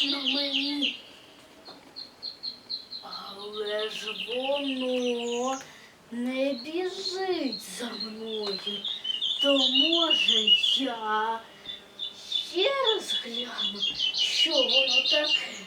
Страшно мені. Але ж воно не біжить за мною. То може я ще раз гляну, що воно таке.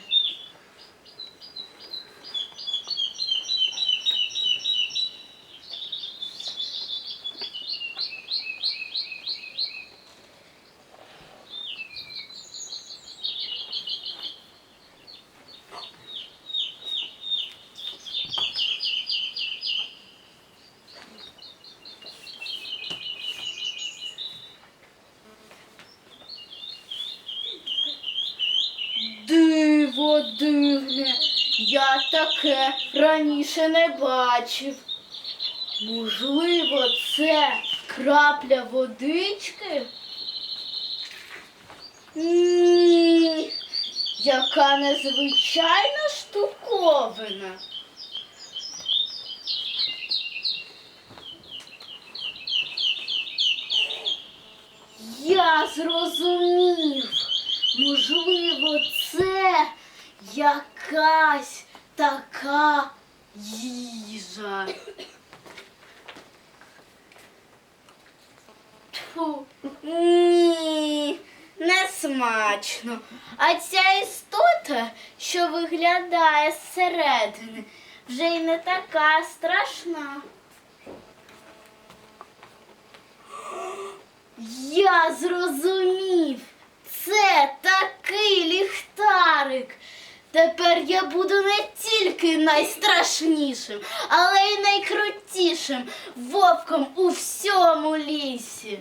Таке раніше не бачив. Можливо, це крапля водички? Ні, яка незвичайна штуковина. Я зрозумів. Можливо, це якась така їжа. Тьфу, ні, не смачно. А ця істота, що виглядає зсередини, вже й не така страшна. Я зрозумів. Це такий ліхтарик. Тепер я буду не тільки найстрашнішим, але й найкрутішим вовком у всьому лісі.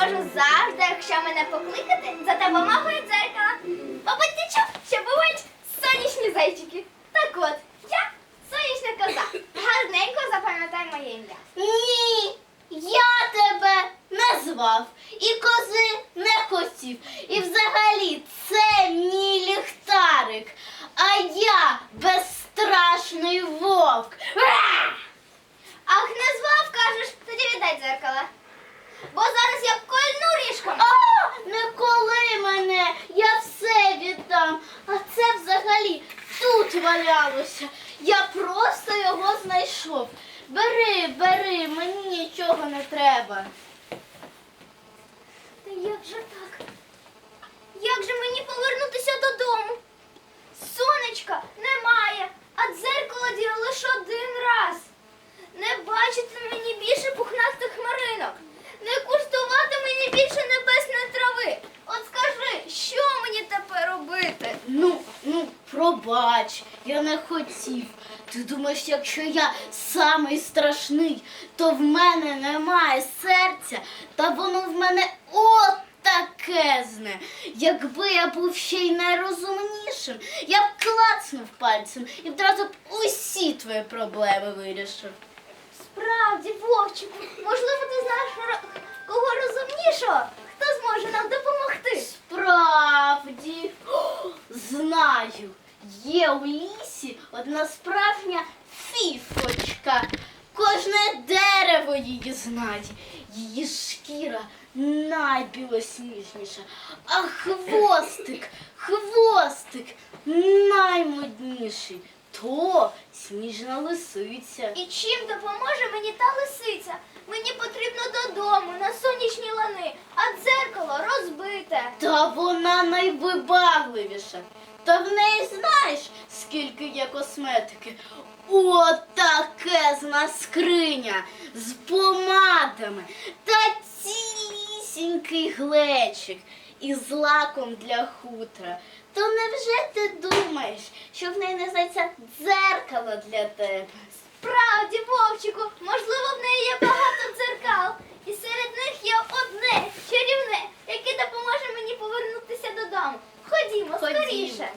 Я приходжу завжди, якщо мене покликати за допомогою дзеркала. Мабуть, ти чув, що бувають сонячні зайчики. Так от, я сонячна коза. Гарненько запам'ятай моє ім'я. Ні, я тебе не звав і кози не хотів. І взагалі це мій ліхтарик, а я безстрашний вовк. Ах, не звав, кажеш, тоді віддай дзеркало. Бо зараз я кольну ріжком. А, не коли мене, я все віддам. А це взагалі тут валялося. Я просто його знайшов. Бери, бери, мені нічого не треба. Та як же так? Як же мені повернутися додому? Сонечка немає, а дзеркало діє лише один раз. Не бачити мені більше пухнастих хмаринок. Не куштувати мені більше небесної трави. От скажи, що мені тепер робити? Ну, ну, пробач, я не хотів. Ти думаєш, якщо я самий страшний, то в мене немає серця, та воно в мене от такезне. Якби я був ще й найрозумнішим, я б клацнув пальцем і одразу б усі твої проблеми вирішив. Справді, Вовчику, можливо, ти знаєш кого розумнішого? Хто зможе нам допомогти? Справді, знаю. Є у лісі одна справжня фіфочка. Кожне дерево її знає. Її шкіра найбілосніжніша, а хвостик, хвостик наймодніший. То сніжна лисиця. І чим допоможе мені та лисиця? Мені потрібно додому, на сонячні лани, а дзеркало розбите. Та вона найвибагливіша. Та в неї знаєш, скільки є косметики. Отакезна скриня з помадами та цілісінький глечик із лаком для хутра. То невже ти думаєш, що в неї не знайдеться дзеркало для тебе? Справді, Вовчику, можливо, в неї є багато дзеркал. І серед них є одне чарівне, яке допоможе мені повернутися додому. Ходімо, Ходімо. скоріше.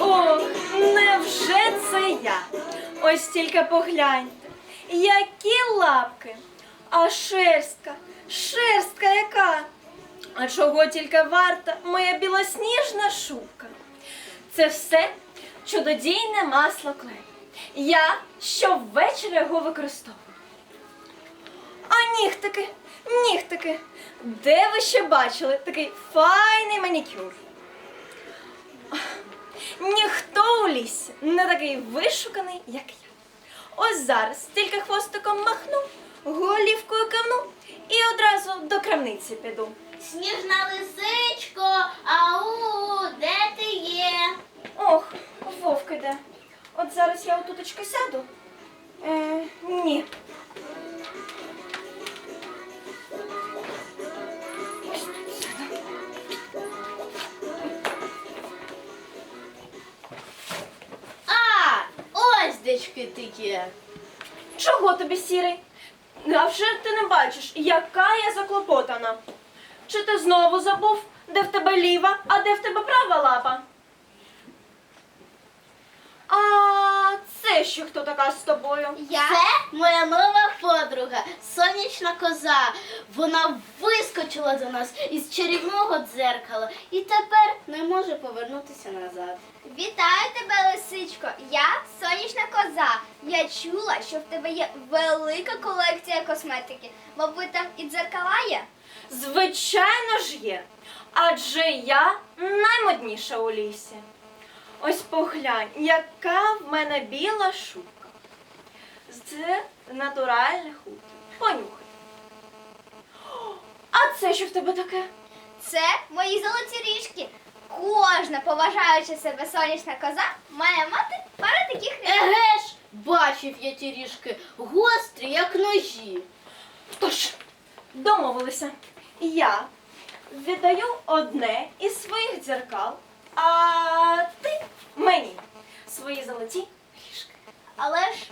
Ох, невже це я? Ось тільки погляньте, які лапки, а шерстка, шерстка яка. А чого тільки варта моя білосніжна шубка? Це все чудодійне масло клей. Я щовечора його використовую. А нігтики, нігтики, де ви ще бачили такий файний манікюр? Ніхто у лісі не такий вишуканий, як я. Ось зараз тільки хвостиком махну, голівкою кивну і одразу до крамниці піду. Сніжна лисичко, ау, де ти є? Ох, вовк іде. От зараз я отуточки сяду. Е, ні. Ось дечки. Чого тобі сірий? А вже ти не бачиш, яка я заклопотана. Чи ти знову забув, де в тебе ліва, а де в тебе права лапа? А це ще хто така з тобою? Я Це моя нова подруга, сонячна коза. Вона вискочила до нас із чарівного дзеркала і тепер не може повернутися назад. вітаю тебе, лисичко. Я сонячна коза. Я чула, що в тебе є велика колекція косметики. Мабуть, там і дзеркала є. Звичайно ж є. Адже я наймодніша у лісі. Ось поглянь, яка в мене біла шубка. Це натуральне хутро. Понюхай. А це що в тебе таке? Це мої золоті ріжки. Кожна поважаюча себе сонячна коза має мати пару таких ріжок. Еге ж, бачив я ті ріжки, гострі, як ножі. Тож, домовилися. Я віддаю одне із своїх дзеркал, а свої золоті ріжки. Але ж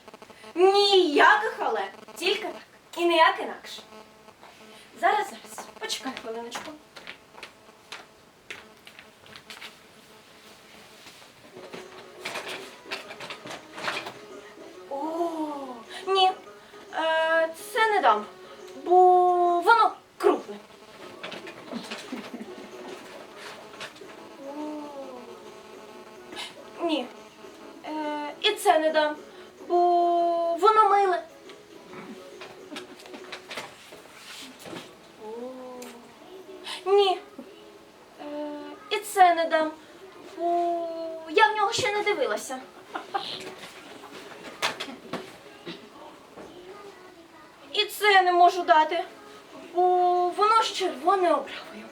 Ніяких але, тільки так. І ніяк інакше. Зараз, зараз, почекай хвилиночку. О, ні, е, це не дам, бо воно крупне. Ні, це не дам, бо воно миле. Ні. Е, і це не дам, бо я в нього ще не дивилася. І це не можу дати, бо воно з червоною оправою.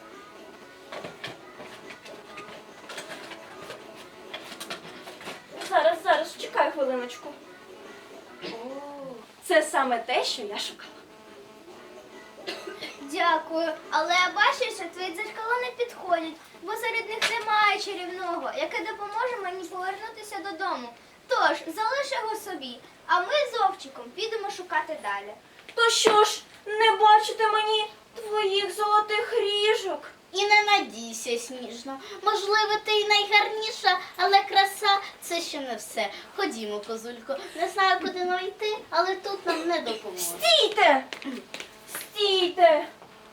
Чекай хвилиночку. О, це саме те, що я шукала. дякую. Але я бачу, що твої дзеркала не підходять, бо серед них немає чарівного, яке допоможе мені повернутися додому. Тож залиш його собі, а ми з Овчиком підемо шукати далі. То що ж, не бачите мені твоїх золотих ріжок? І не надійся, сніжно. Можливо, ти й найгарніша, але краса це ще не все. Ходімо, козулько. Не знаю, куди нам йти, але тут нам не допоможе. Стійте! Стійте!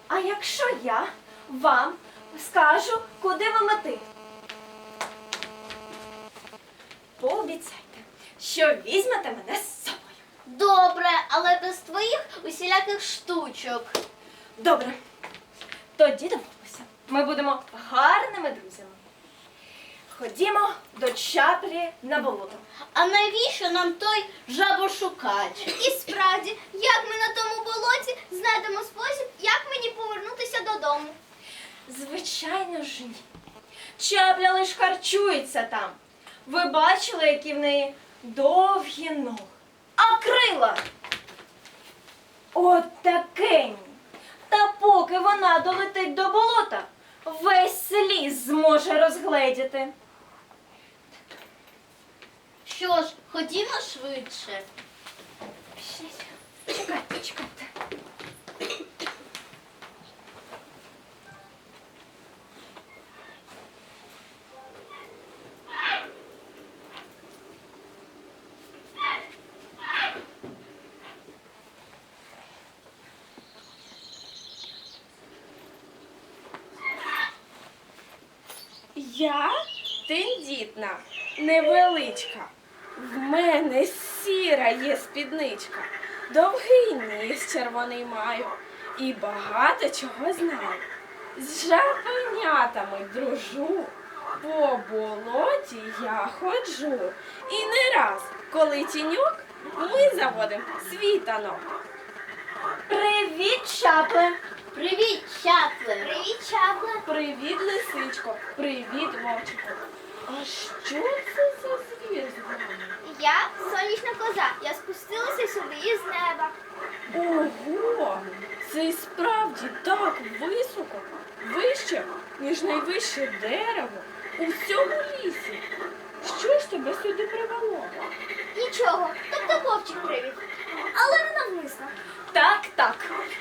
А якщо я вам скажу, куди вам іти? Пообіцяйте, що візьмете мене з собою. Добре, але без твоїх усіляких штучок. Добре. Тоді домовимося. Ми будемо гарними друзями. Ходімо до чаплі на болото. А навіщо нам той жабошукач? І справді, як ми на тому болоті знайдемо спосіб, як мені повернутися додому? Звичайно ж ні. Чапля лиш харчується там. Ви бачили, які в неї довгі ноги. А крила? От такені. Та поки вона долетить до болота, весь ліс зможе розгледіти. Що ж, ходімо швидше. Чекайте, чекайте. Я тендітна, невеличка. В мене сіра є спідничка, довгий ніс червоний маю і багато чого знаю. З жабенятами дружу, по болоті я ходжу. І не раз, коли тіньок, ми заводимо світанок. Привіт, чапле! Привіт, чапле. Привіт, чапла. Привіт, лисичко, привіт, вовчику. А що це за звір з вами? Я сонячна коза. Я спустилася сюди із неба. Ого! Це і справді так високо, вище, ніж найвище дерево у всьому лісі. Що ж тебе сюди привело? Нічого, тобто вовчик привід. Але не навмисно. Так, так.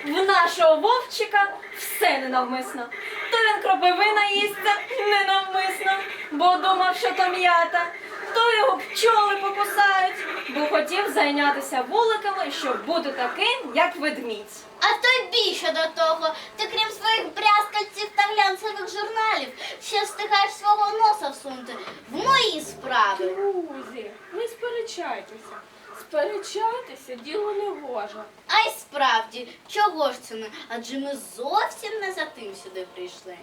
В нашого вовчика все ненавмисно. То він кропиви наїсться ненавмисно, бо думав, що то м'ята, то його пчоли покусають, бо хотів зайнятися вуликами, щоб бути таким, як ведмідь. А тобі що до того? Ти крім своїх брязкальців та глянцевих журналів, ще встигаєш свого носа всунути в мої справи. Друзі, не сперечайтеся. Сперечатися діло не гоже. А й справді, чого ж це ми? Адже ми зовсім не за тим сюди прийшли.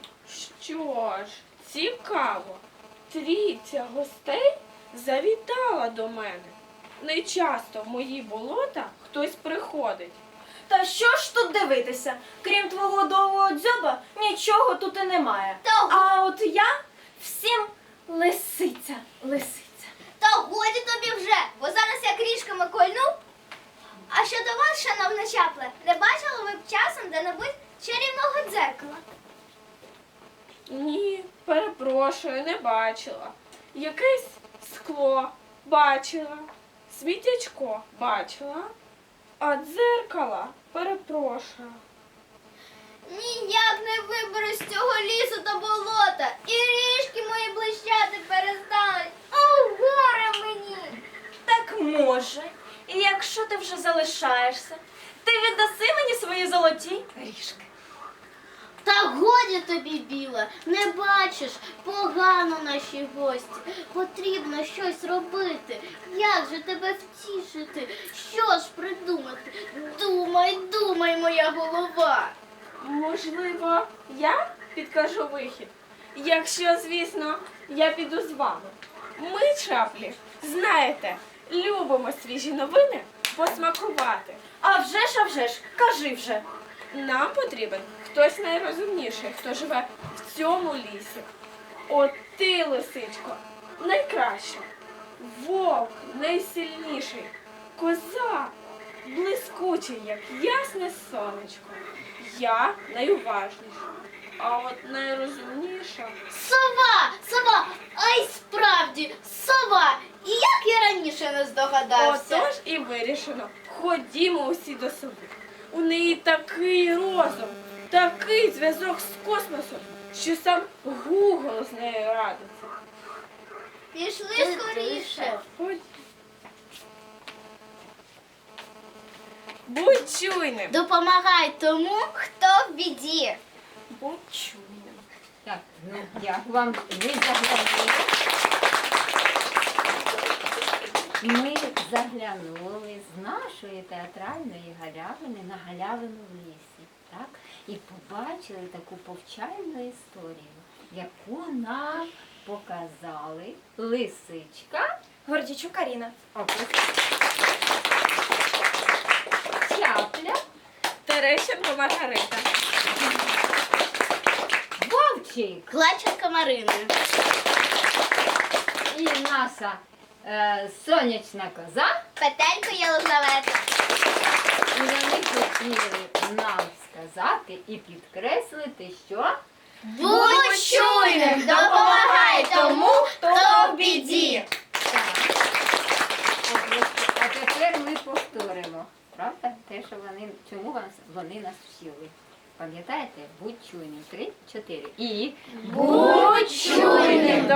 Що ж, цікаво. Трійця гостей завітала до мене. Не часто в мої болота хтось приходить. Та що ж тут дивитися? Крім твого довгого дзьоба, нічого тут і немає. Та, А от я всім лисиця, лисиця. та годі тобі вже, бо зараз я крішками кольну. А щодо вас, шановна чапле, не бачили ви б часом де-небудь чарівного дзеркала? Ні, перепрошую, не бачила. Якесь скло бачила, світячко бачила, а дзеркала перепрошую. Ніяк не виберу з цього лісу та болота. І ріжки мої блищати перестануть. О, горе мені! Так може. І якщо ти вже залишаєшся, ти віддаси мені свої золоті ріжки. Тобі, біла, не бачиш, погано наші гості. Потрібно щось робити. Як же тебе втішити? Що ж придумати? Думай, думай, моя голова. Можливо, я підкажу вихід. Якщо, звісно, я піду з вами. Ми, чаплі, знаєте, любимо свіжі новини посмакувати. А вже ж, а вже ж, кажи вже. Нам потрібен хтось найрозумніший, хто живе в цьому лісі. От ти, лисичко, найкраща, вовк найсильніший, коза блискучий, як ясне сонечко. Я найуважніша, а от найрозумніша. Сова, сова, ай справді, сова. І як я раніше не здогадався. Отож і вирішено. Ходімо усі до сови. У неї такий розум, такий зв'язок з космосом, що сам Гугл з нею радиться. Пішли скоріше. Будь чуйним. Допомагай тому, Хто в біді? Будь чуйним. Так, ну як вам ви? Ми заглянули з нашої театральної галявини на галявину в лісі. Так? І побачили таку повчальну історію, яку нам показали лисичка. Гордічук Каріна. Чапля, Терещенко Маргарита. Вовчик Клаченка Марина. і наша е, сонячна коза. Петелько Єлизавета. І вони хотіли нам сказати і підкреслити, що Будь чуйним, допомагай тому, хто в біді. Так. А тепер ми повторимо. Правда? Те, що вони чому вас вони нас вчили. Пам'ятаєте? Будь чуйним. Три, чотири. І Будь чуйним,